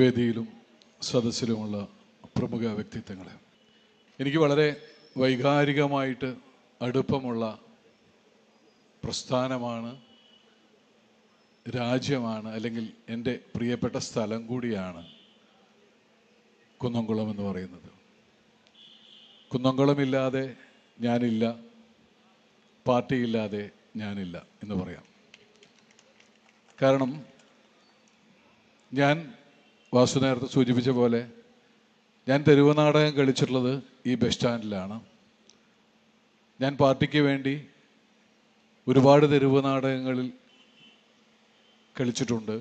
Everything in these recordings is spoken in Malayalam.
വേദിയിലും സദസ്സിലുമുള്ള പ്രമുഖ വ്യക്തിത്വങ്ങളെ. എനിക്ക് വളരെ വൈകാരികമായിട്ട് അടുപ്പമുള്ള പ്രസ്ഥാനമാണ് രാജ്യമാണ് അല്ലെങ്കിൽ എന്റെ പ്രിയപ്പെട്ട സ്ഥലം കൂടിയാണ് കുന്നംകുളം എന്ന് പറയുന്നത്. കുന്നംകുളമില്ലാതെ ഞാനില്ല പാർട്ടിയില്ലാതെ ഞാനില്ല എന്ന് പറയാം. കാരണം ഞാൻ വാസു നേരത്തെ സൂചിപ്പിച്ച പോലെ ഞാൻ തെരുവ് നാടകം കളിച്ചിട്ടുള്ളത് ഈ ബസ് സ്റ്റാൻഡിലാണ് ഞാൻ പാർട്ടിക്ക് വേണ്ടി ഒരുപാട് തെരുവ് നാടകങ്ങളിൽ കളിച്ചിട്ടുണ്ട്.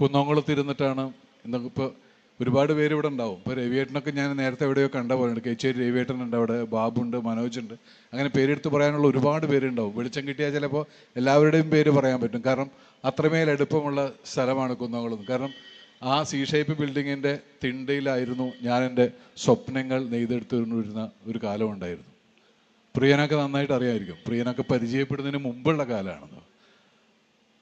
കുന്നംകുളത്തിരുന്നിട്ടാണ് ഇന്നൊക്കെ ഇപ്പോൾ ഒരുപാട് പേര് ഇവിടെ ഉണ്ടാവും. ഇപ്പോൾ രവിയേട്ടനൊക്കെ ഞാൻ നേരത്തെ എവിടെയോ കണ്ട പോലെയുണ്ട് കേച്ചേരി രവിയേട്ടൻ ഉണ്ട് അവിടെ ബാബുണ്ട് മനോജുണ്ട്. അങ്ങനെ പേരെടുത്ത് പറയാനുള്ള ഒരുപാട് പേരുണ്ടാവും വെളിച്ചം കിട്ടിയാൽ ചിലപ്പോൾ എല്ലാവരുടെയും പേര് പറയാൻ പറ്റും. കാരണം അത്രമേൽ അടുപ്പമുള്ള സ്ഥലമാണ് കുന്നോങ്കുളം. കാരണം ആ സി ഷേപ്പ് ബിൽഡിങ്ങിന്റെ തിണ്ടയിലായിരുന്നു ഞാൻ എന്റെ സ്വപ്നങ്ങൾ നെയ്തെടുത്തിരുന്ന ഒരു കാലം ഉണ്ടായിരുന്നു. പ്രിയനൊക്കെ നന്നായിട്ട് അറിയാമായിരിക്കും പ്രിയനൊക്കെ പരിചയപ്പെടുന്നതിന് മുമ്പുള്ള കാലമാണത്.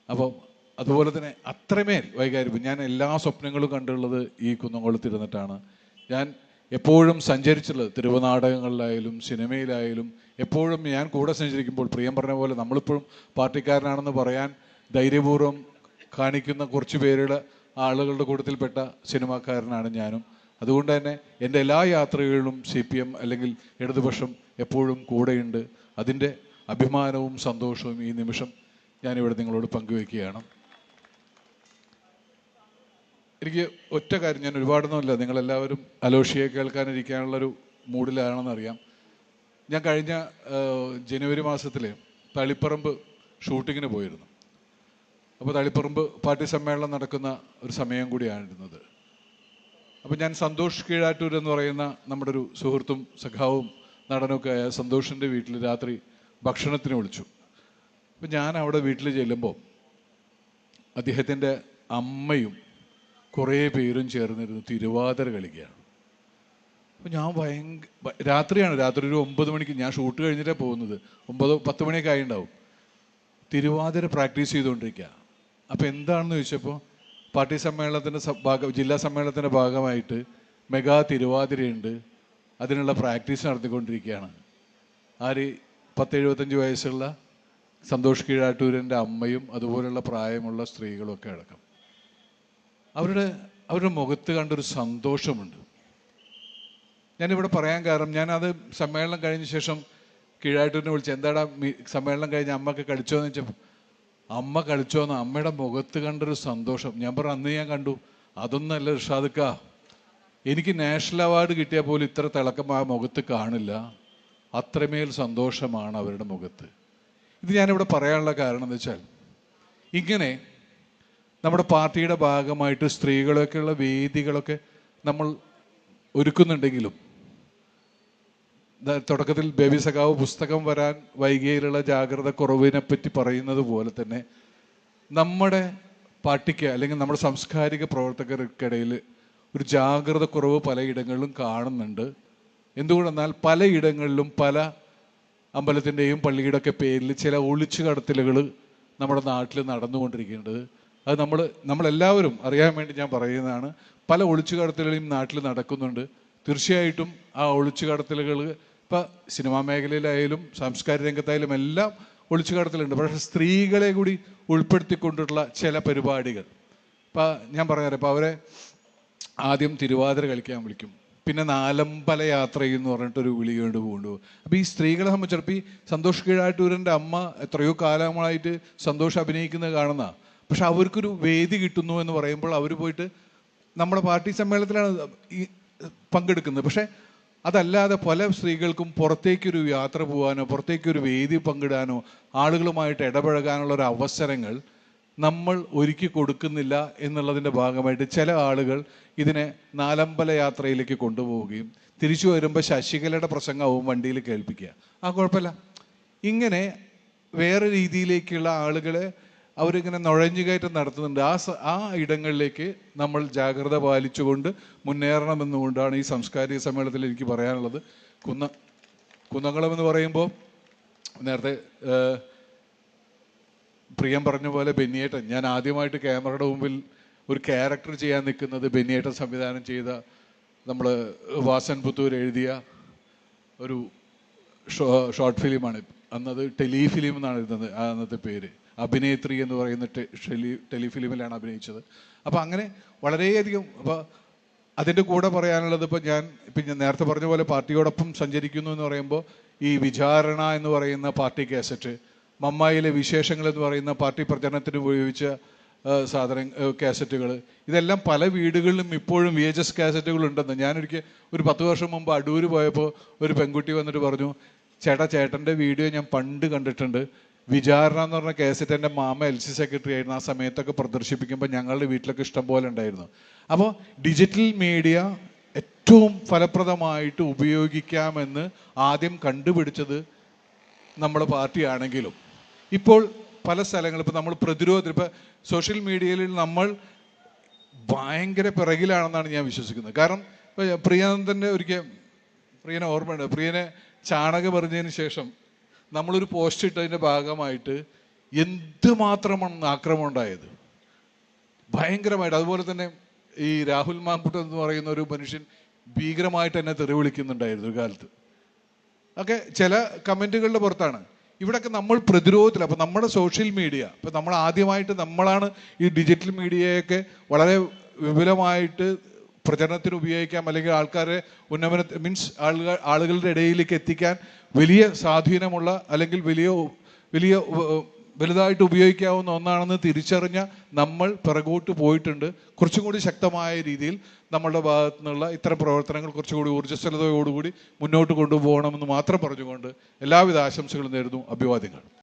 അപ്പോൾ അതുപോലെ തന്നെ അത്രമേൽ വൈകാരിപ്പം ഞാൻ എല്ലാ സ്വപ്നങ്ങളും കണ്ടുള്ളത് ഈ കുന്നംകുളത്തിരുന്നിട്ടാണ്. ഞാൻ എപ്പോഴും സഞ്ചരിച്ചുള്ളത് തിരുവനാടകങ്ങളിലായാലും സിനിമയിലായാലും എപ്പോഴും ഞാൻ കൂടെ സഞ്ചരിക്കുമ്പോൾ പ്രിയം പറഞ്ഞ പോലെ നമ്മളിപ്പോഴും പാർട്ടിക്കാരനാണെന്ന് പറയാൻ ധൈര്യപൂർവം കാണിക്കുന്ന കുറച്ച് പേരുടെ ആളുകളുടെ കൂട്ടത്തിൽപ്പെട്ട സിനിമാക്കാരനാണ് ഞാനും. അതുകൊണ്ട് തന്നെ എന്റെ എല്ലാ യാത്രകളിലും സി പി എം അല്ലെങ്കിൽ ഇടതുപക്ഷം എപ്പോഴും കൂടെയുണ്ട്. അതിന്റെ അഭിമാനവും സന്തോഷവും ഈ നിമിഷം ഞാനിവിടെ നിങ്ങളോട് പങ്കുവയ്ക്കുകയാണ്. എനിക്ക് ഒറ്റ കാര്യം ഞാൻ ഒരുപാടൊന്നുമില്ല നിങ്ങളെല്ലാവരും അലോഷിയെ കേൾക്കാനിരിക്കാനുള്ളൊരു മൂഡിലാണെന്നറിയാം. ഞാൻ കഴിഞ്ഞ ജനുവരി മാസത്തിൽ തളിപ്പറമ്പ് ഷൂട്ടിങ്ങിന് പോയിരുന്നു. അപ്പോൾ തളിപ്പറമ്പ് പാർട്ടി സമ്മേളനം നടക്കുന്ന ഒരു സമയം കൂടിയാണിരുന്നത് അപ്പോൾ ഞാൻ സന്തോഷ് കീഴാറ്റൂർ എന്ന് പറയുന്ന നമ്മുടെ ഒരു സുഹൃത്തും സഖാവും നടനൊക്കെ ആയ സന്തോഷിന്റെ വീട്ടിൽ രാത്രി ഭക്ഷണത്തിന് വിളിച്ചു. അപ്പോൾ ഞാൻ അവിടെ വീട്ടിൽ ചെല്ലുമ്പോൾ അദ്ദേഹത്തിന്റെ അമ്മയും കുറേ പേരും ചേർന്നിരുന്നു തിരുവാതിര കളിക്കുകയാണ്. അപ്പോൾ ഞാൻ ഭയങ്കര രാത്രിയാണ് രാത്രി ഒരു ഒമ്പത് മണിക്ക് ഞാൻ ഷൂട്ട് കഴിഞ്ഞിട്ടാണ് പോകുന്നത്. ഒമ്പത് പത്ത് മണിയൊക്കെ ആയിണ്ടാവും. തിരുവാതിര പ്രാക്ടീസ് ചെയ്തുകൊണ്ടിരിക്കുക അപ്പോൾ എന്താണെന്ന് ചോദിച്ചപ്പോൾ പാർട്ടി സമ്മേളനത്തിന്റെ ഭാഗം ജില്ലാ സമ്മേളനത്തിന്റെ ഭാഗമായിട്ട് മെഗാ തിരുവാതിരയുണ്ട്. അതിനുള്ള പ്രാക്ടീസ് നടത്തിക്കൊണ്ടിരിക്കുകയാണ്. ആര് പത്ത് എഴുപത്തഞ്ച് വയസ്സുള്ള സന്തോഷ് കീഴാട്ടൂരിന്റെ അമ്മയും അതുപോലുള്ള പ്രായമുള്ള സ്ത്രീകളൊക്കെ അടക്കം. അവരുടെ അവരുടെ മുഖത്ത് കണ്ടൊരു സന്തോഷമുണ്ട്. ഞാനിവിടെ പറയാൻ കാരണം ഞാനത് സമ്മേളനം കഴിഞ്ഞ ശേഷം കീഴായിട്ടൂരിനെ വിളിച്ച് എന്താടാ സമ്മേളനം കഴിഞ്ഞ് അമ്മയ്ക്ക് കളിച്ചോന്ന് വെച്ചപ്പോൾ അമ്മ കളിച്ചോന്ന് അമ്മയുടെ മുഖത്ത് കണ്ടൊരു സന്തോഷം. ഞാൻ പറഞ്ഞു അന്ന് ഞാൻ കണ്ടു. അതൊന്നല്ല ഇർഷാദക്ക. എനിക്ക് നാഷണൽ അവാർഡ് കിട്ടിയാൽ പോലും ഇത്ര തിളക്കം ആ മുഖത്ത് കാണില്ല. അത്രമേൽ സന്തോഷമാണ് അവരുടെ മുഖത്ത്. ഇത് ഞാനിവിടെ പറയാനുള്ള കാരണം എന്ന് വെച്ചാൽ ഇങ്ങനെ നമ്മുടെ പാർട്ടിയുടെ ഭാഗമായിട്ട് സ്ത്രീകളൊക്കെയുള്ള വേദികളൊക്കെ നമ്മൾ ഒരുക്കുന്നുണ്ടെങ്കിലും തുടക്കത്തിൽ ബേബി സഖാവ് പുസ്തകം വരാൻ വൈകിയയിലുള്ള ജാഗ്രത കുറവിനെ പറ്റി പറയുന്നത് പോലെ തന്നെ നമ്മുടെ പാർട്ടിക്ക് അല്ലെങ്കിൽ നമ്മുടെ സാംസ്കാരിക പ്രവർത്തകർക്കിടയിൽ ഒരു ജാഗ്രത കുറവ് പലയിടങ്ങളിലും കാണുന്നുണ്ട്. എന്തുകൊണ്ടെന്നാൽ പലയിടങ്ങളിലും പല അമ്പലത്തിന്റെയും പള്ളിയുടെ ഒക്കെ പേരിൽ ചില ഒളിച്ചു കടത്തലുകൾ നമ്മുടെ നാട്ടിൽ നടന്നുകൊണ്ടിരിക്കേണ്ടത് അത് നമ്മൾ നമ്മളെല്ലാവരും അറിയാൻ വേണ്ടി ഞാൻ പറയുന്നതാണ് പല ഒളിച്ചു കടത്തലുകളും നാട്ടിൽ നടക്കുന്നുണ്ട്. തീർച്ചയായിട്ടും ആ ഒളിച്ചു കടത്തലുകൾ ഇപ്പം സിനിമാ മേഖലയിലായാലും സാംസ്കാരിക രംഗത്തായാലും എല്ലാം ഒളിച്ചു കടത്തലുണ്ട്. പക്ഷേ സ്ത്രീകളെ കൂടി ഉൾപ്പെടുത്തിക്കൊണ്ടുള്ള ചില പരിപാടികൾ. ഇപ്പം ഞാൻ പറഞ്ഞുതരാം. ഇപ്പം അവരെ ആദ്യം തിരുവാതിര കളിക്കാൻ വിളിക്കും. പിന്നെ നാലമ്പല യാത്ര എന്ന് പറഞ്ഞിട്ടൊരു വിളി കൊണ്ട് പോകും അപ്പോൾ ഈ സ്ത്രീകളെ സംബന്ധിച്ചിടത്ത് ഈ സന്തോഷ് കീഴാട്ടൂരന്റെ അമ്മ എത്രയോ കാലങ്ങളായിട്ട് സന്തോഷം അഭിനയിക്കുന്നത് കാണുന്ന പക്ഷെ അവർക്കൊരു വേദി കിട്ടുന്നു എന്ന് പറയുമ്പോൾ അവർ പോയിട്ട് നമ്മുടെ പാർട്ടി സമ്മേളനത്തിലാണ് ഈ പങ്കെടുക്കുന്നത്. പക്ഷേ അതല്ലാതെ പല സ്ത്രീകൾക്കും പുറത്തേക്കൊരു യാത്ര പോകാനോ പുറത്തേക്കൊരു വേദി പങ്കിടാനോ ആളുകളുമായിട്ട് ഇടപഴകാനുള്ള ഒരു അവസരങ്ങൾ നമ്മൾ ഒരുക്കി കൊടുക്കുന്നില്ല എന്നുള്ളതിന്റെ ഭാഗമായിട്ട് ചില ആളുകൾ ഇതിനെ നാലമ്പല യാത്രയിലേക്ക് കൊണ്ടുപോവുകയും തിരിച്ചു വരുമ്പോൾ ശശികലയുടെ പ്രസംഗവും വണ്ടിയിൽ കേൾപ്പിക്കുക. ആ കുഴപ്പമില്ല. ഇങ്ങനെ വേറെ രീതിയിലേക്കുള്ള ആളുകളെ അവരിങ്ങനെ നുഴഞ്ഞുകയറ്റം നടത്തുന്നുണ്ട്. ആ ആ ഇടങ്ങളിലേക്ക് നമ്മൾ ജാഗ്രത പാലിച്ചുകൊണ്ട് മുന്നേറണമെന്നുകൊണ്ടാണ് ഈ സാംസ്കാരിക സമ്മേളനത്തിൽ എനിക്ക് പറയാനുള്ളത്. കുന്ന കുന്നംകുളം എന്ന് പറയുമ്പോൾ നേരത്തെ പ്രിയം പറഞ്ഞ പോലെ ബെന്നിയേട്ടൻ. ഞാൻ ആദ്യമായിട്ട് ക്യാമറയുടെ മുമ്പിൽ ഒരു ക്യാരക്ടർ ചെയ്യാൻ നിൽക്കുന്നത് ബെന്നിയേട്ടൻ സംവിധാനം ചെയ്ത നമ്മൾ വാസൻ പുത്തൂർ എഴുതിയ ഒരു ഷോർട്ട് ഫിലിമാണ്. അന്നത് ടെലി ഫിലിം എന്നാണ് ഇരുന്നത് അന്നത്തെ പേര്. അഭിനേത്രി എന്ന് പറയുന്ന ടെലി ടെലിഫിലിമിലാണ് അഭിനയിച്ചത്. അപ്പോൾ അങ്ങനെ വളരെയധികം അപ്പോൾ അതിന്റെ കൂടെ പറയാനുള്ളത് ഇപ്പോൾ ഞാൻ ഇപ്പം ഞാൻ നേരത്തെ പറഞ്ഞ പോലെ പാർട്ടിയോടൊപ്പം സഞ്ചരിക്കുന്നു എന്ന് പറയുമ്പോൾ ഈ വിചാരണ എന്ന് പറയുന്ന പാർട്ടി കാസറ്റ് മമ്മായിലെ വിശേഷങ്ങൾ എന്ന് പറയുന്ന പാർട്ടി പ്രചരണത്തിന് ഉപയോഗിച്ച സാധന കാസറ്റുകൾ ഇതെല്ലാം പല വീടുകളിലും ഇപ്പോഴും വി എച്ച് എസ് കാസറ്റുകൾ ഉണ്ടെന്ന്. ഞാനൊരിക്കൽ ഒരു പത്ത് വർഷം മുമ്പ് അടൂർ പോയപ്പോൾ ഒരു പെൺകുട്ടി വന്നിട്ട് പറഞ്ഞു ചേട്ടാ ചേട്ടന്റെ വീഡിയോ ഞാൻ പണ്ട് കണ്ടിട്ടുണ്ട്. വിചാരണ എന്ന് പറഞ്ഞ കേസറ്റ് എന്റെ മാമ എൽ സി സെക്രട്ടറി ആയിരുന്നു. ആ സമയത്തൊക്കെ പ്രദർശിപ്പിക്കുമ്പോൾ ഞങ്ങളുടെ വീട്ടിലൊക്കെ ഇഷ്ടം പോലെ ഉണ്ടായിരുന്നു. അപ്പോൾ ഡിജിറ്റൽ മീഡിയ ഏറ്റവും ഫലപ്രദമായിട്ട് ഉപയോഗിക്കാമെന്ന് ആദ്യം കണ്ടുപിടിച്ചത് നമ്മുടെ പാർട്ടിയാണെങ്കിലും. ഇപ്പോൾ പല സ്ഥലങ്ങളും ഇപ്പോൾ നമ്മൾ പ്രതിരോധ ഇപ്പോൾ സോഷ്യൽ മീഡിയയിൽ നമ്മൾ ഭയങ്കര പിറകിലാണെന്നാണ് ഞാൻ വിശ്വസിക്കുന്നത്. കാരണം പ്രിയാനന്ദന്റെ ഒരിക്കൽ പ്രിയനെ ഓർമ്മയുണ്ട്? പ്രിയനെ ചാണകം എറിഞ്ഞതിന് ശേഷം നമ്മളൊരു പോസ്റ്റ് ഇട്ടതിന്റെ ഭാഗമായിട്ട് എന്തുമാത്രമാണ് ആക്രമണം ഉണ്ടായത്? ഭയങ്കരമായിട്ട്. അതുപോലെ തന്നെ ഈ രാഹുൽ മാമ്പുട്ട് എന്ന് പറയുന്ന ഒരു മനുഷ്യൻ ഭീകരമായിട്ട് എന്നെ തെറി വിളിക്കുന്നുണ്ടായിരുന്നു ഒരു കാലത്ത്. ഒക്കെ ചില കമന്റുകളുടെ പുറത്താണ്. ഇവിടെയൊക്കെ നമ്മൾ പ്രതിരോധത്തിൽ അപ്പോൾ നമ്മുടെ സോഷ്യൽ മീഡിയ ഇപ്പം നമ്മൾ ആദ്യമായിട്ട് നമ്മളാണ് ഈ ഡിജിറ്റൽ മീഡിയയൊക്കെ വളരെ വിപുലമായിട്ട് പ്രചരണത്തിന് ഉപയോഗിക്കാം അല്ലെങ്കിൽ ആൾക്കാരെ ഉന്നമന മീൻസ് ആളുകൾ ആളുകളുടെ ഇടയിലേക്ക് എത്തിക്കാൻ വലിയ സ്വാധീനമുള്ള അല്ലെങ്കിൽ വലിയ വലിയ വലുതായിട്ട് ഉപയോഗിക്കാവുന്ന ഒന്നാണെന്ന് തിരിച്ചറിഞ്ഞ നമ്മൾ പിറകോട്ട് പോയിട്ടുണ്ട്. കുറച്ചും കൂടി ശക്തമായ രീതിയിൽ നമ്മളുടെ ഭാഗത്തു നിന്നുള്ള ഇത്തരം പ്രവർത്തനങ്ങൾ കുറച്ചുകൂടി ഊർജസ്വലതയോടുകൂടി മുന്നോട്ട് കൊണ്ടുപോകണമെന്ന് മാത്രം പറഞ്ഞുകൊണ്ട് എല്ലാവിധ ആശംസകളും നേരുന്നു. അഭിവാദ്യങ്ങൾ.